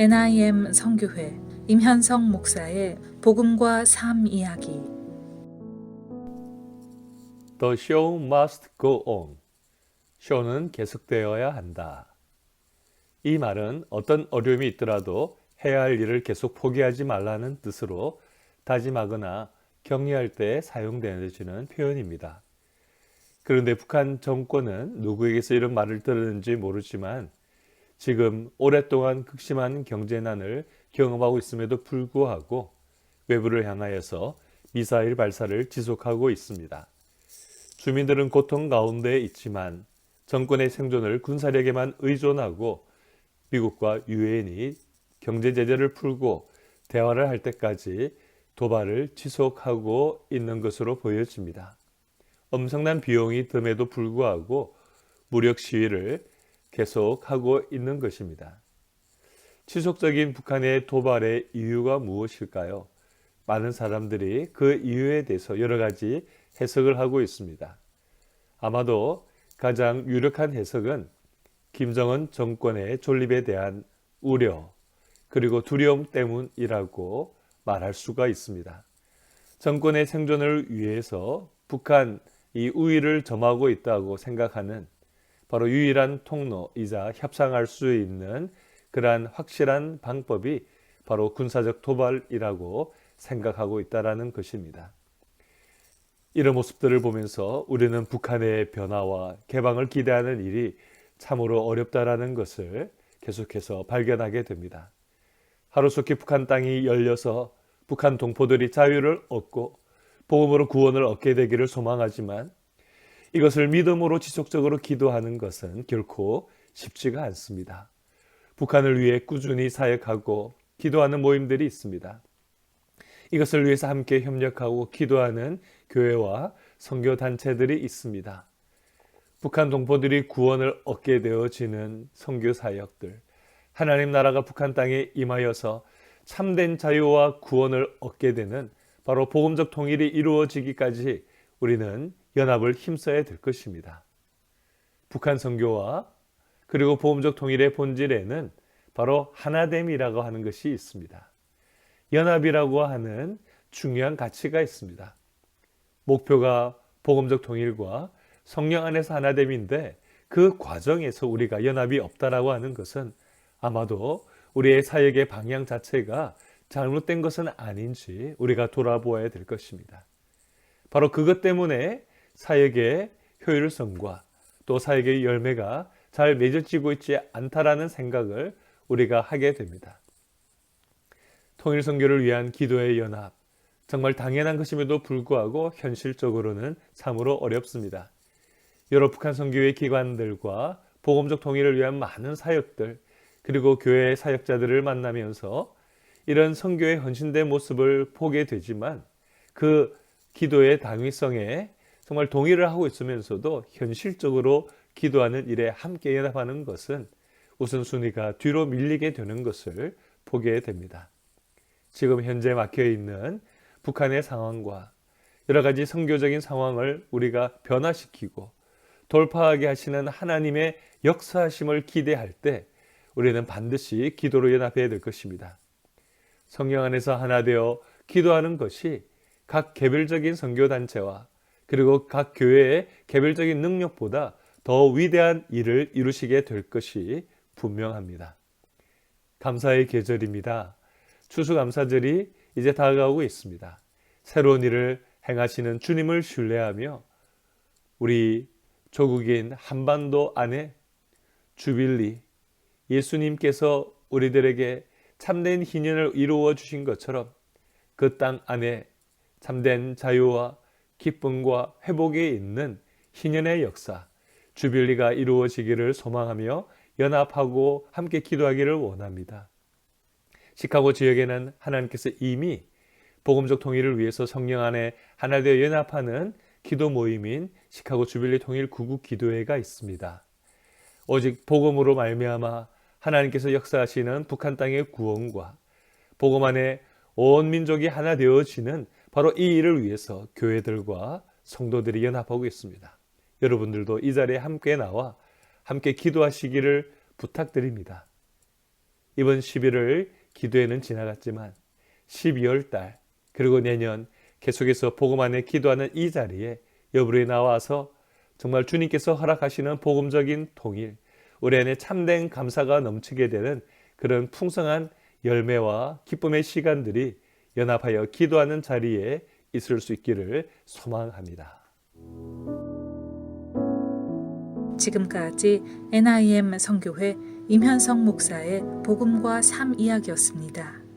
NIM 성교회 임현성 목사의 복음과 삶 이야기 The show must go on. 쇼는 계속되어야 한다. 이 말은 어떤 어려움이 있더라도 해야 할 일을 계속 포기하지 말라는 뜻으로 다짐하거나 격려할 때 사용되어지는 표현입니다. 그런데 북한 정권은 누구에게서 이런 말을 들었는지 모르지만 지금 오랫동안 극심한 경제난을 경험하고 있음에도 불구하고 외부를 향하여서 미사일 발사를 지속하고 있습니다. 주민들은 고통 가운데 있지만 정권의 생존을 군사력에만 의존하고 미국과 유엔이 경제 제재를 풀고 대화를 할 때까지 도발을 지속하고 있는 것으로 보여집니다. 엄청난 비용이 듦에도 불구하고 무력 시위를 계속하고 있는 것입니다. 지속적인 북한의 도발의 이유가 무엇일까요? 많은 사람들이 그 이유에 대해서 여러 가지 해석을 하고 있습니다. 아마도 가장 유력한 해석은 김정은 정권의 존립에 대한 우려 그리고 두려움 때문이라고 말할 수가 있습니다. 정권의 생존을 위해서 북한 이 우위를 점하고 있다고 생각하는 바로 유일한 통로이자 협상할 수 있는 그러한 확실한 방법이 바로 군사적 도발이라고 생각하고 있다라는 것입니다. 이런 모습들을 보면서 우리는 북한의 변화와 개방을 기대하는 일이 참으로 어렵다라는 것을 계속해서 발견하게 됩니다. 하루속히 북한 땅이 열려서 북한 동포들이 자유를 얻고 복음으로 구원을 얻게 되기를 소망하지만 이것을 믿음으로 지속적으로 기도하는 것은 결코 쉽지가 않습니다. 북한을 위해 꾸준히 사역하고 기도하는 모임들이 있습니다. 이것을 위해서 함께 협력하고 기도하는 교회와 선교 단체들이 있습니다. 북한 동포들이 구원을 얻게 되어지는 선교 사역들, 하나님 나라가 북한 땅에 임하여서 참된 자유와 구원을 얻게 되는 바로 복음적 통일이 이루어지기까지 우리는 연합을 힘써야 될 것입니다. 북한 선교와 그리고 복음적 통일의 본질에는 바로 하나됨이라고 하는 것이 있습니다. 연합이라고 하는 중요한 가치가 있습니다. 목표가 복음적 통일과 성령 안에서 하나됨인데 그 과정에서 우리가 연합이 없다라고 하는 것은 아마도 우리의 사역의 방향 자체가 잘못된 것은 아닌지 우리가 돌아보아야 될 것입니다. 바로 그것 때문에 사역의 효율성과 또 사역의 열매가 잘 맺어지고 있지 않다라는 생각을 우리가 하게 됩니다. 통일 선교를 위한 기도의 연합 정말 당연한 것임에도 불구하고 현실적으로는 참으로 어렵습니다. 여러 북한 선교의 기관들과 복음적 통일을 위한 많은 사역들 그리고 교회 사역자들을 만나면서 이런 선교의 헌신된 모습을 보게 되지만 그 기도의 당위성에 정말 동의를 하고 있으면서도 현실적으로 기도하는 일에 함께 연합하는 것은 우선순위가 뒤로 밀리게 되는 것을 보게 됩니다. 지금 현재 막혀 있는 북한의 상황과 여러 가지 성교적인 상황을 우리가 변화시키고 돌파하게 하시는 하나님의 역사하심을 기대할 때 우리는 반드시 기도로 연합해야 될 것입니다. 성령 안에서 하나 되어 기도하는 것이 각 개별적인 선교단체와 그리고 각 교회의 개별적인 능력보다 더 위대한 일을 이루시게 될 것이 분명합니다. 감사의 계절입니다. 추수감사절이 이제 다가오고 있습니다. 새로운 일을 행하시는 주님을 신뢰하며 우리 조국인 한반도 안에 주빌리 예수님께서 우리들에게 참된 희년을 이루어 주신 것처럼 그 땅 안에 참된 자유와 기쁨과 회복이 있는 희년의 역사, 주빌리가 이루어지기를 소망하며 연합하고 함께 기도하기를 원합니다. 시카고 지역에는 하나님께서 이미 복음적 통일을 위해서 성령 안에 하나 되어 연합하는 기도 모임인 시카고 주빌리 통일 구국 기도회가 있습니다. 오직 복음으로 말미암아 하나님께서 역사하시는 북한 땅의 구원과 복음 안에 온 민족이 하나 되어지는 바로 이 일을 위해서 교회들과 성도들이 연합하고 있습니다. 여러분들도 이 자리에 함께 나와 함께 기도하시기를 부탁드립니다. 이번 11월 기도에는 지나갔지만 12월 달 그리고 내년 계속해서 복음 안에 기도하는 이 자리에 여부에 나와서 정말 주님께서 허락하시는 복음적인 통일, 우리 안에 참된 감사가 넘치게 되는 그런 풍성한 열매와 기쁨의 시간들이 연합하여 기도하는 자리에 있을 수 있기를 소망합니다. 지금까지 NIM 성교회 임현성 목사의 복음과 삶 이야기였습니다.